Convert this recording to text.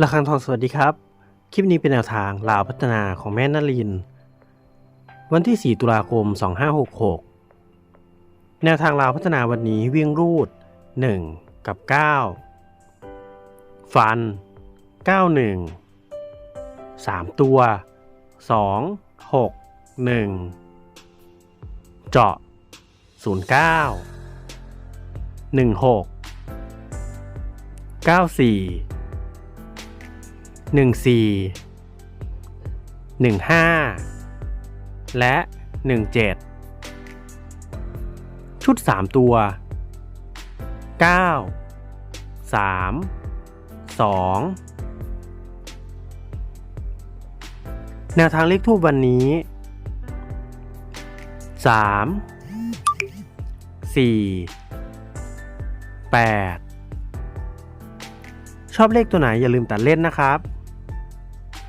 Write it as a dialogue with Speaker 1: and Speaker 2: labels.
Speaker 1: ระฆังทองสวัสดีครับ คลิปนี้เป็นแนวทางลาวพัฒนาของแม่นาริน วันที่ 4 ตุลาคม 2566 แนวทางลาวพัฒนาวันนี้วิ่งรูด 1 กับ 9 ฟัน 91 3 ตัว 2 6 1 เจาะ 09 16 94 หนึ่งสี่หนึ่งห้าและหนึ่งเจ็ดชุดสามตัวเก้าสามสองแนวทางเลขทูบวันนี้สามสี่แปดชอบเลขตัวไหนอย่าลืมตัดเล่นนะครับ